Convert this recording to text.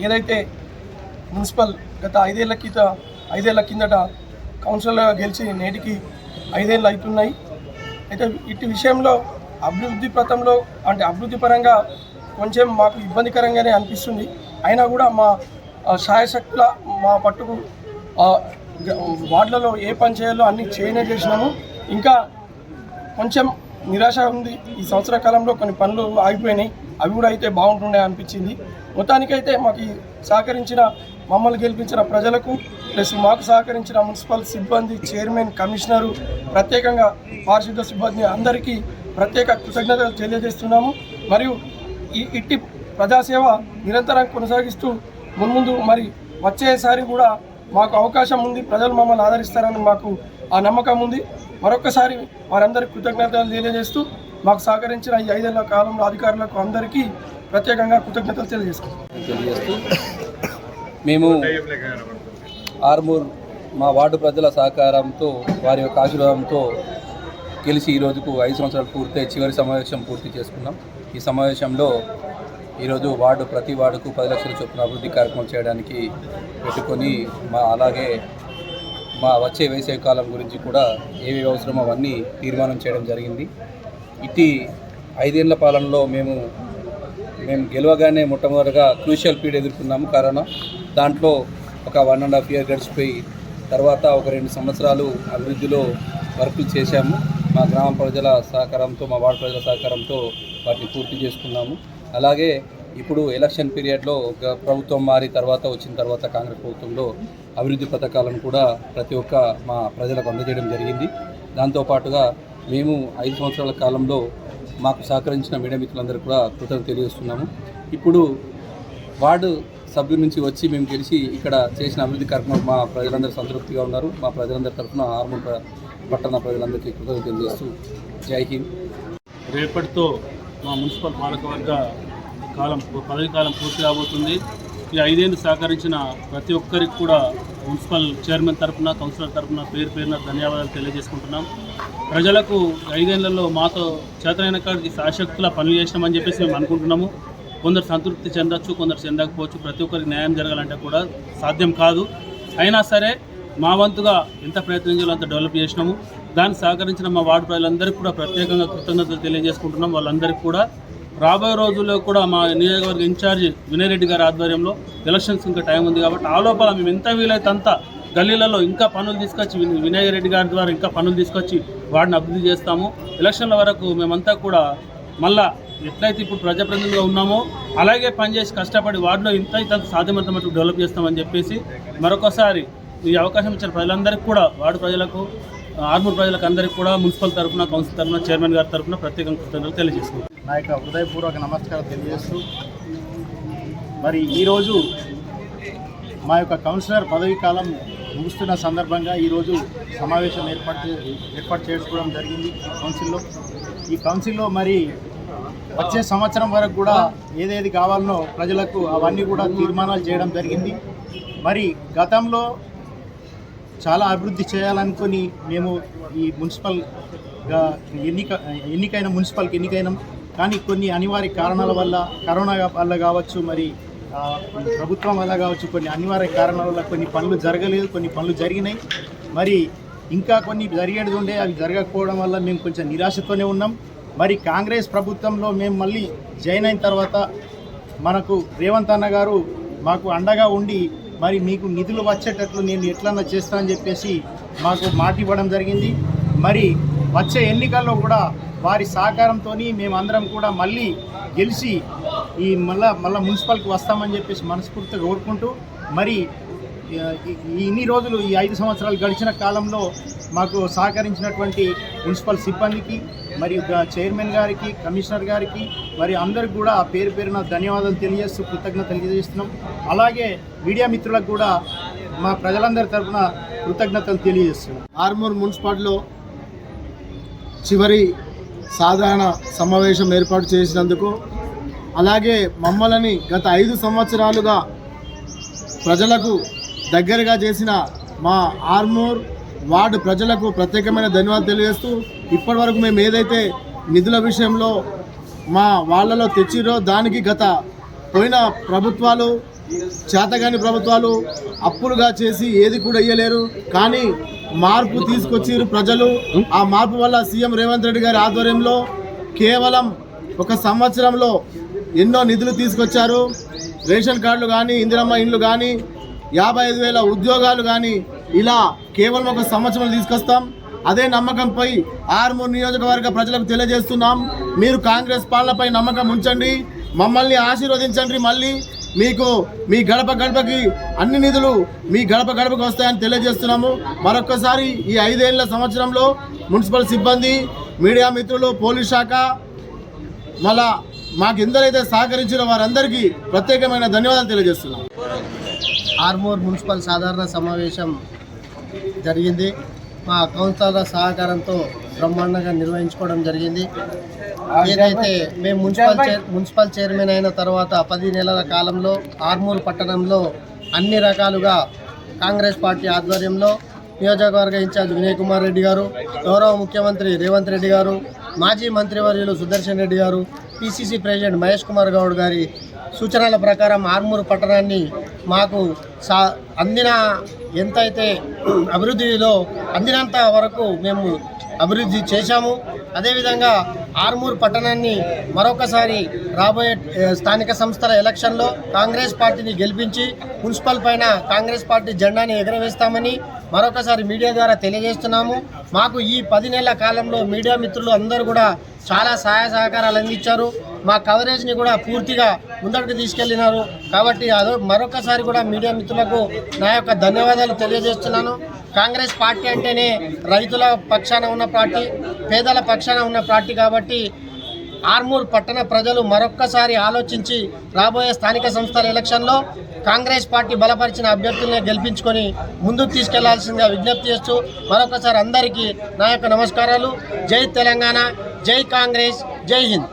ఏదైతే మున్సిపల్ గత ఐదేళ్ళ కింద ఐదేళ్ళ కిందట కౌన్సిలర్గా గెలిచి నేటికి ఐదేళ్ళు అవుతున్నాయి. అయితే ఇటు విషయంలో అభివృద్ధి పథంలో అంటే అభివృద్ధి పరంగా కొంచెం మాకు ఇబ్బందికరంగానే అనిపిస్తుంది. అయినా కూడా మా సాయశక్తుల మా పట్టుకు వార్డులలో ఏ పని చేయాలో అన్ని చేయనే చేసినాము. ఇంకా కొంచెం నిరాశ ఉంది. ఈ సంవత్సర కాలంలో కొన్ని పనులు ఆగిపోయినాయి. అవి కూడా అయితే బాగుంటుండే అనిపించింది. మొత్తానికైతే మాకు సహకరించిన మమ్మల్ని గెలిపించిన ప్రజలకు ప్లస్ మాకు సహకరించిన మున్సిపల్ సిబ్బంది చైర్మన్ కమిషనరు ప్రత్యేకంగా పారిశుద్ధ సిబ్బంది అందరికీ ప్రత్యేక కృతజ్ఞతలు తెలియజేస్తున్నాము. మరియు ఈ ఇట్టి ప్రజాసేవ నిరంతరం కొనసాగిస్తూ మున్ముందు మరి వచ్చేసారి కూడా మాకు అవకాశం ఉంది. ప్రజలు మమ్మల్ని ఆదరిస్తారని మాకు ఆ నమ్మకం ఉంది. మరొకసారి వారందరికీ కృతజ్ఞతలు తెలియజేస్తూ మాకు సహకరించిన ఈ ఐదేళ్ళ కాలంలో అధికారులకు అందరికీ ప్రత్యేకంగా కృతజ్ఞతలు తెలియజేస్తున్నాం తెలియజేస్తూ మేము ఆర్మూర్ మా వార్డు ప్రజల సహకారంతో వారి యొక్క ఆశీర్వాదంతో గెలిచి ఈ రోజుకు ఐదు సంవత్సరాలు పూర్తయి చివరి సమావేశం పూర్తి చేసుకున్నాం. ఈ సమావేశంలో ఈరోజు వార్డు ప్రతి వార్డుకు పది లక్షల చొప్పున అభివృద్ధి కార్యక్రమం చేయడానికి పెట్టుకొని మా అలాగే మా వచ్చే వేసవి కాలం గురించి కూడా ఏవి అవసరమో అవన్నీ తీర్మానం చేయడం జరిగింది. ఇటు ఐదేళ్ళ పాలనలో మేము మేము గెలవగానే మొట్టమొదటిగా క్రూషియల్ పీరియడ్ ఎదుర్కొన్నాము. కరోనా దాంట్లో ఒక వన్ అండ్ హాఫ్ ఇయర్ గడిచిపోయి తర్వాత ఒక రెండు సంవత్సరాలు అభివృద్ధిలో వర్కులు చేశాము. మా గ్రామ ప్రజల సహకారంతో మా వార్డు ప్రజల సహకారంతో వాటిని పూర్తి చేసుకున్నాము. అలాగే ఇప్పుడు ఎలక్షన్ పీరియడ్లో ప్రభుత్వం మారి తర్వాత వచ్చిన తర్వాత కాంగ్రెస్ ప్రభుత్వంలో అభివృద్ధి పథకాలను కూడా ప్రతి ఒక్క మా ప్రజలకు అందజేయడం జరిగింది. దాంతోపాటుగా మేము ఐదు సంవత్సరాల కాలంలో మాకు సహకరించిన మీడియా మిత్రులందరూ కూడా కృతజ్ఞత తెలియజేస్తున్నాము. ఇప్పుడు వార్డు సభ్యుల నుంచి వచ్చి మేము గెలిచి ఇక్కడ చేసిన అభివృద్ధి కార్యక్రమం మా ప్రజలందరూ సంతృప్తిగా ఉన్నారు. మా ప్రజలందరి తరఫున ఆర్మూర్ పట్టణ ప్రజలందరికీ కృతజ్ఞత తెలియజేస్తూ జై హింద్. రేపటితో మా మున్సిపల్ పాలకవర్గ కాలం పదవి కాలం పూర్తి కాబోతుంది. ఈ ఐదేళ్ళు సహకరించిన ప్రతి ఒక్కరికి కూడా మున్సిపల్ చైర్మన్ తరపున కౌన్సిలర్ తరపున పేరు పేరున ధన్యవాదాలు తెలియజేసుకుంటున్నాం. ప్రజలకు ఐదేళ్ళలో మాతో చేతనైన కాడికి శాశక్తుల పనులు చేసినామని చెప్పేసి మేము అనుకుంటున్నాము. కొందరు సంతృప్తి చెందొచ్చు కొందరు చెందకపోవచ్చు. ప్రతి ఒక్కరికి న్యాయం జరగాలంటే కూడా సాధ్యం కాదు. అయినా సరే మా వంతుగా ఎంత ప్రయత్నించాలో అంత డెవలప్ చేసినాము. దాన్ని సహకరించిన మా వార్డు ప్రజలందరికీ కూడా ప్రత్యేకంగా కృతజ్ఞతలు తెలియజేసుకుంటున్నాం. వాళ్ళందరికీ కూడా రాబోయే రోజుల్లో కూడా మా నియోజకవర్గ ఇన్ఛార్జి వినయ్ రెడ్డి గారి ఆధ్వర్యంలో ఎలక్షన్స్ ఇంకా టైం ఉంది కాబట్టి ఆ లోపల మేము ఎంత వీలైతే అంత గల్లీలలో ఇంకా పనులు తీసుకొచ్చి విన- వినయ్ రెడ్డి గారి ద్వారా ఇంకా పనులు తీసుకొచ్చి వాడిని అభివృద్ధి చేస్తాము. ఎలక్షన్ల వరకు మేమంతా కూడా మళ్ళా ఎట్లయితే ఇప్పుడు ప్రజాప్రతినిధులుగా ఉన్నామో అలాగే పనిచేసి కష్టపడి వార్డులో ఇంత ఇంత సాధ్యమంత మటుకు డెవలప్ చేస్తామని చెప్పేసి మరొకసారి ఈ అవకాశం ఇచ్చిన ప్రజలందరికీ కూడా వార్డు ప్రజలకు ఆర్మూర్ ప్రజలకు అందరికీ కూడా మున్సిపల్ తరఫున కౌన్సిల్ తరఫున చైర్మన్ గారి తరఫున ప్రత్యేకంగా కృతజ్ఞతలు తెలియజేస్తున్నాం. నా యొక్క హృదయపూర్వక నమస్కారం తెలియజేస్తూ మరి ఈరోజు మా యొక్క కౌన్సిలర్ పదవీ కాలం ముగుస్తున్న సందర్భంగా ఈరోజు సమావేశం ఏర్పాటు చే- ఏర్పాటు చేసుకోవడం జరిగింది కౌన్సిల్లో. ఈ కౌన్సిల్లో మరి వచ్చే సంవత్సరం వరకు కూడా ఏదేది కావాలనో ప్రజలకు అవన్నీ కూడా తీర్మానాలు చేయడం జరిగింది. మరి గతంలో చాలా అభివృద్ధి చేయాలనుకుని మేము ఈ మున్సిపల్గా ఎన్నిక ఎన్నికైన మున్సిపల్కి ఎన్నికైనాం. కానీ కొన్ని అనివార్య కారణాల వల్ల కరోనా వల్ల కావచ్చు మరి ప్రభుత్వం వల్ల కావచ్చు కొన్ని అనివార్య కారణాల వల్ల కొన్ని పనులు జరగలేదు కొన్ని పనులు జరిగినాయి. మరి ఇంకా కొన్ని జరిగేది ఉండే అవి జరగకపోవడం వల్ల మేము కొంచెం నిరాశతోనే ఉన్నాం. మరి కాంగ్రెస్ ప్రభుత్వంలో మేము మళ్ళీ జాయిన్ అయిన తర్వాత మనకు రేవంత్ అన్న గారు మాకు అండగా ఉండి మరి మీకు నిధులు వచ్చేటట్లు నేను ఎట్లన్నా చేస్తానని చెప్పేసి మాకు మాట ఇవ్వడం జరిగింది. మరి వచ్చే ఎన్నికల్లో కూడా వారి సహకారంతో మేమందరం కూడా మళ్ళీ గెలిచి ఈ మళ్ళా మళ్ళీ మున్సిపల్కి వస్తామని చెప్పేసి మనస్ఫూర్తిగా కోరుకుంటూ మరి ఈ- ఇన్ని రోజులు ఈ ఐదు సంవత్సరాలు గడిచిన కాలంలో మాకు సహకరించినటువంటి మున్సిపల్ సిబ్బందికి మరియు చైర్మన్ గారికి కమిషనర్ గారికి మరి అందరికి కూడా పేరు పేరున ధన్యవాదాలు తెలియజేస్తూ కృతజ్ఞత తెలియజేస్తున్నాం. అలాగే మీడియా మిత్రులకు కూడా మా ప్రజలందరి తరఫున కృతజ్ఞతలు తెలియజేస్తున్నాం. ఆర్మూర్ మున్సిపాలిటీలో చివరి సాధారణ సమావేశం ఏర్పాటు చేసినందుకు అలాగే మమ్మల్ని గత ఐదు సంవత్సరాలుగా ప్రజలకు దగ్గరగా చేసిన మా ఆర్మూర్ వార్డు ప్రజలకు ప్రత్యేకమైన ధన్యవాదాలు తెలియజేస్తూ ఇప్పటివరకు మేము ఏదైతే నిధుల విషయంలో మా వాళ్ళలో తెచ్చిరో దానికి గత పోయిన ప్రభుత్వాలు చేతగాని ప్రభుత్వాలు అప్పులుగా చేసి ఏది కూడా ఇయ్యలేరు. కానీ మార్పు తీసుకొచ్చిరు ప్రజలు. ఆ మార్పు వల్ల సీఎం రేవంత్ రెడ్డి గారి ఆధ్వర్యంలో కేవలం ఒక సంవత్సరంలో ఎన్నో నిధులు తీసుకొచ్చారు. రేషన్ కార్డులు కానీ ఇందిరమ్మ ఇండ్లు కానీ యాభై ఐదు వేల ఉద్యోగాలు కానీ ఇలా కేవలం ఒక సంవత్సరం తీసుకొస్తాం. అదే నమ్మకంపై ఆరుమూరు నియోజకవర్గ ప్రజలకు తెలియజేస్తున్నాం. మీరు కాంగ్రెస్ పాలనపై నమ్మకం ఉంచండి. మమ్మల్ని ఆశీర్వదించండి మళ్ళీ. మీకు మీ గడప గడపకి అన్ని నిధులు మీ గడప గడపకి వస్తాయని తెలియజేస్తున్నాము. మరొకసారి ఈ ఐదేళ్ళ సంవత్సరంలో మున్సిపల్ సిబ్బంది మీడియా మిత్రులు పోలీస్ శాఖ మళ్ళా మాకు ఎందరైతే సహకరించిన వారందరికీ ప్రత్యేకమైన ధన్యవాదాలు తెలియజేస్తున్నాం. ఆర్మూర్ మున్సిపల్ సాధారణ సమావేశం జరిగింది. మా కౌన్సిలర్ల సహకారంతో బ్రహ్మాండంగా నిర్వహించుకోవడం జరిగింది. ఏదైతే మేము మున్సిపల్ చైర్ మున్సిపల్ చైర్మన్ అయిన తర్వాత పది నెలల కాలంలో ఆర్మూర్ పట్టణంలో అన్ని రకాలుగా కాంగ్రెస్ పార్టీ ఆధ్వర్యంలో నియోజకవర్గ ఇన్ఛార్జ్ వినయ్ కుమార్ రెడ్డి గారు గౌరవ ముఖ్యమంత్రి రేవంత్ రెడ్డి గారు మాజీ మంత్రివర్యులు సుదర్శన్ రెడ్డి గారు పిసిసి ప్రెసిడెంట్ మహేష్ కుమార్ గౌడ్ గారి సూచనల ప్రకారం ఆర్మూరు పట్టణాన్ని మాకు సా అందిన ఎంతైతే అభివృద్ధిలో అందినంత వరకు మేము అభివృద్ధి చేశాము. అదేవిధంగా ఆర్మూర్ పట్టణాన్ని మరొకసారి రాబోయే స్థానిక సంస్థల ఎలక్షన్లో కాంగ్రెస్ పార్టీని గెలిపించి మున్సిపల్ పైన కాంగ్రెస్ పార్టీ జెండాని ఎగరవేస్తామని మరొకసారి మీడియా ద్వారా తెలియజేస్తున్నాము. మాకు ఈ పది నెలల కాలంలో మీడియా మిత్రులు అందరూ కూడా చాలా సహాయ సహకారాలు అందించారు. మా కవరేజ్ని కూడా పూర్తిగా ముందడుగు తీసుకెళ్ళినారు కాబట్టి అదో మరొకసారి కూడా మీడియా మిత్రులకు నా యొక్క ధన్యవాదాలు తెలియజేస్తున్నాను. కాంగ్రెస్ పార్టీ అంటేనే రైతుల పక్షాన ఉన్న పార్టీ పేదల పక్షాన ఉన్న పార్టీ కాబట్టి ఆర్మూర్ పట్టణ ప్రజలు మరొక్కసారి ఆలోచించి రాబోయే స్థానిక సంస్థల ఎలక్షన్లో కాంగ్రెస్ పార్టీ బలపరిచిన అభ్యర్థుల్ని గెలిపించుకొని ముందుకు తీసుకెళ్ళాల్సిందిగా విజ్ఞప్తి చేస్తూ మరొకసారి అందరికీ నా యొక్క నమస్కారాలు. జై తెలంగాణ జై కాంగ్రెస్ జై హింద్.